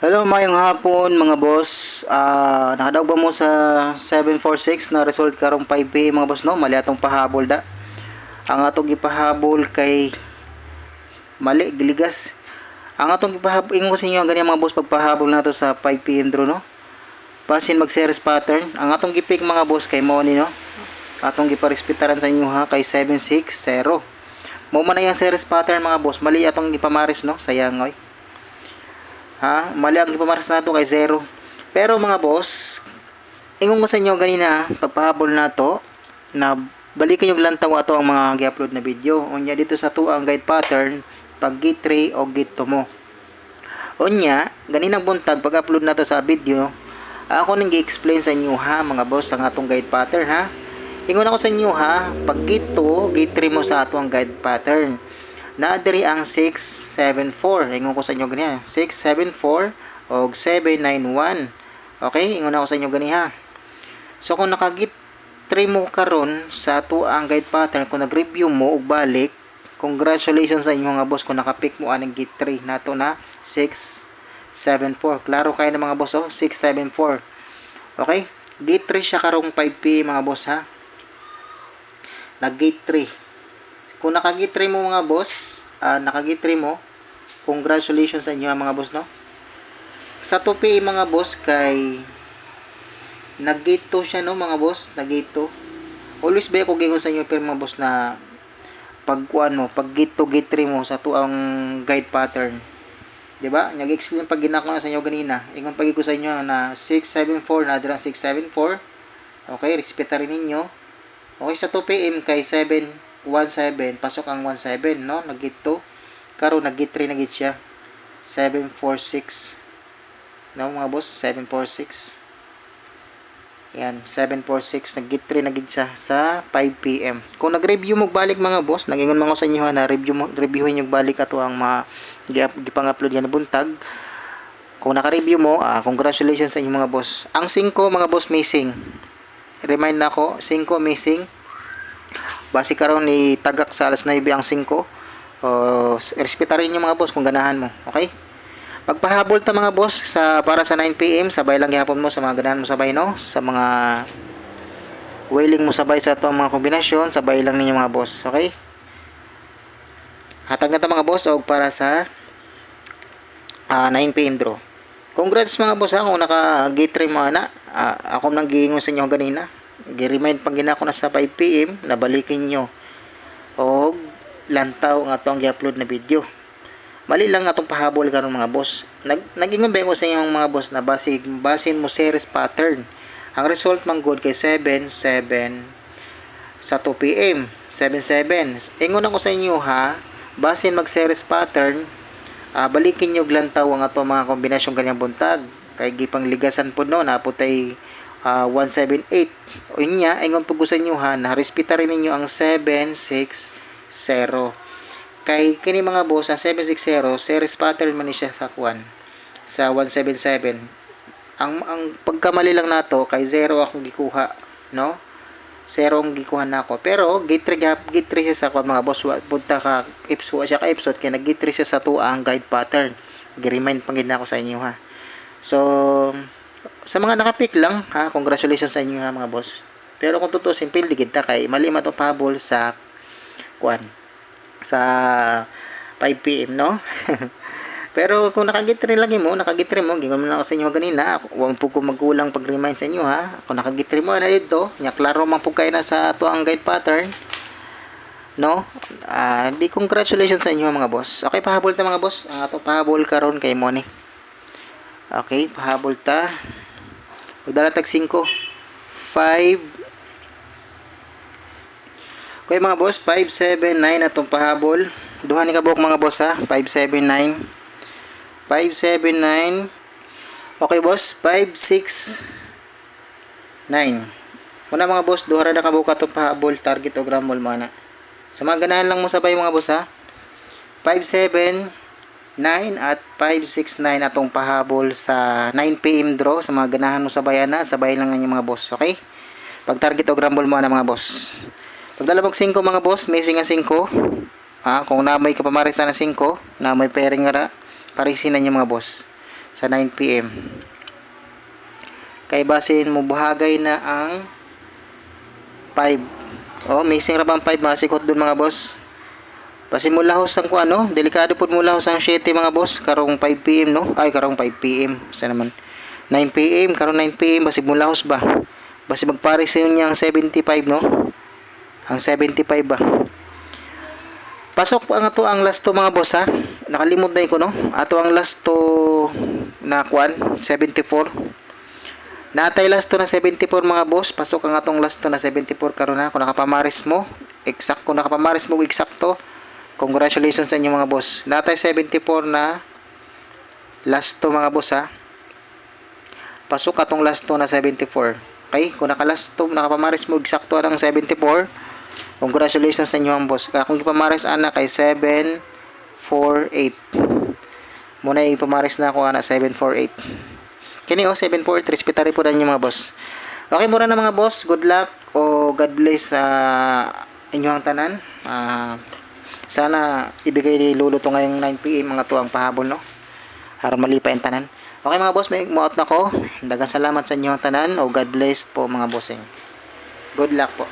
Hello, mayong hapon mga boss. Ah, nakadaog ba mo sa 746 na result karong 5 mga boss no? Mali atong pahabol da. Ang atong gipahabol kay mali giligas. Ang atong gipahabol ingon sa inyo ang ganyan mga boss pagpahabol nato sa 5 PM draw no. Basin mag series pattern. Ang atong gipik mga boss kay mo no. Atong giparespetaran sa inyo ha kay 760. Mo man na series pattern mga boss. Mali atong gipamaris no. Sayang oy. Ha? Mali ang ipamaras nato kay zero. Pero mga boss, ingon ko sa inyo ganina, pagpahabol na to, na balikan yung lantaw ato ang mga gi-upload na video. Unya dito sa to ang guide pattern, pag git 3 o git 2 mo. Unya, ganinang buntag pag-upload na to sa video, ako nang gi-explain sa inyo ha, mga boss, ang atong guide pattern ha. Ingon ako sa inyo ha, pag git 2, git 3 mo sa ato ang guide pattern na diri ang 674 ingon ko sa inyo ganyan 674 og 791 okay ingon ako sa inyo gani ha. So kung nakagit 3 mo karon sa ato ang guide pattern kung nag-review mo og balik congratulations sa inyo nga boss kung nakapick mo anang git 3 nato na 674 klaro kayo na mga boss oh 674 okay? Gate 3 siya karong 5p mga boss ha? Nag gate 3 kung nakagitry mo mga boss, uh, nakagitry mo, congratulations sa inyo mga boss, no? Sa 2PA mga boss, kay nag-gate 2 siya, no mga boss? Nag-gate 2. Always ba ako gingon sa inyo, pero mga boss, na pagkuan mo, pag gate 2, gate 3 mo, sa to ang guide pattern. 'di ba? Nag-explain pag ginako na sa inyo ganina. Ingon pagi ko sa inyo na 674 na dira 674. Okay, respeta rin ninyo. Okay sa 2 PM kay 7 17 pasok ang 17 no? Nagit 2 karon nagit 3 nagit siya. 746 no mga boss? 746 yan 746 nagit 3 nagit siya sa 5 pm kung nag-review mo balik mga boss nagingon mga sa inyo na review mo reviewin yung balik ato ang mga gipang-upload yan na buntag. Kung naka-review mo ah, congratulations sa inyo mga boss. Ang 5 mga boss missing remind na ako 5 missing base karon ni tagak sa alas 9 ang 5 o respetarin niyo mga boss kung ganahan mo okay? Pagpahabol ta mga boss sa para sa 9 PM sabay lang gihapon mo sa mga ganahan mo sabay no? Sa mga wailing mo sabay sa itong mga kombinasyon sabay lang ninyo mga boss okay? Hatag na ta mga boss og para sa uh, 9 PM draw. Congrats mga boss ha kung naka gate 3 mo na uh, ako nang giingon sa inyo ganina gi-remind pang ginako na sa 5 PM na balikin nyo. Og lantaw nga atong gi-upload na video. Mali lang atong pahabol karon mga boss. Nag nagingon ko sa inyong mga boss na base basin mo series pattern. Ang result man good kay 7 7 sa 2 PM 77 ingon ako sa inyo ha? Basin mag series pattern uh, balikin nyo og lantaw ang atong mga kombinasyon kanyang buntag. Kay gipang ligasan po no naputay uh, 178. O niya, ingon po sa inyo ha, na respeta rin ninyo ang 760. Kay kini mga boss, ang 760, series pattern man siya sa kwan sa 177. Ang ang pagkamali lang nato kay 0 akong gikuha, no? 0 ang gikuha na ako. Pero gate 3 gap, gate 3 siya sa kwan mga boss, punta ka episode siya ka episode kay nag gate 3 siya sa tuwa ang guide pattern. Gi-remind pang na ako sa inyo ha. So, sa mga nakapick lang, ha, congratulations sa inyo ha mga boss. Pero kung totoo, simple digid ta kay mali man pahabol sa kwan sa 5 PM no. Pero kung nakagitre lagi mo, nakagitre mo, gingon mo na sa inyo ganina, huwag po ko magkulang pag-remind sa inyo ha. Kung nakagitre mo na dito, nya klaro man po kayo na sa to ang guide pattern. No? Ah, uh, di congratulations sa inyo mga boss. Okay, pahabol ta mga boss. Ang ato pahabol karon kay Moni. Okay, pahabol ta. Magdala tag 5. 5 Okay mga boss, 579 atong pahabol. Duha ni kabuk mga boss ha, 579. 579. Okay boss, 569. Muna mga boss, duha na kabuk atong pahabol, target o gram mo na. Sa mga ganahan lang mo sabay mga boss ha. 57 9 at 569 atong pahabol sa 9 PM draw sa mga ganahan mo sa bayana, sabay lang nga mga boss, okay? Pag target o grumble mo na mga boss. Pag dalawag 5 mga boss, missing ang 5. Ah, kung na may kapamarisan na 5, na may pairing nga parisin na niya mga boss. sa 9pm. Kay basin mo buhagay na ang 5. Oh, missing ra bang 5 mga sikot dun mga boss. Basi mo lahos ang ko ano, delikado pud mo lahos ang 7 mga boss karong 5 pm no. Ay karong 5 pm sa naman. 9 pm karong 9 pm basi mo lahos ba. Basi magpares yun niyang 75 no. Ang 75 ba. Pasok ang ato ang last to mga boss ha. Nakalimot na ko no. Ato ang last to na kwan 74. Natay last to na 74 mga boss. Pasok ang atong last to na 74 karon na. Kung nakapamaris mo, exact kung nakapamaris mo eksakto. Congratulations sa inyo mga boss. Natay 74 na last to mga boss ha. Pasok atong last to na 74. Okay, kung nakalast to, nakapamaris mo eksakto ang 74. Congratulations sa inyo ang boss. Kung ipamaris ana kay 748. Muna ipamaris na ako ana 748. Kini oh 748 respetary po ninyo mga boss. Okay mura na mga boss. Good luck o God bless sa inyong tanan. Ah, sana ibigay ni Lolo to ngayong 9 PM mga tuwang pahabol no. Para malipa yung tanan. Okay mga boss, may muot na ko. Dagang salamat sa inyong tanan o God bless po mga bossing. Good luck po.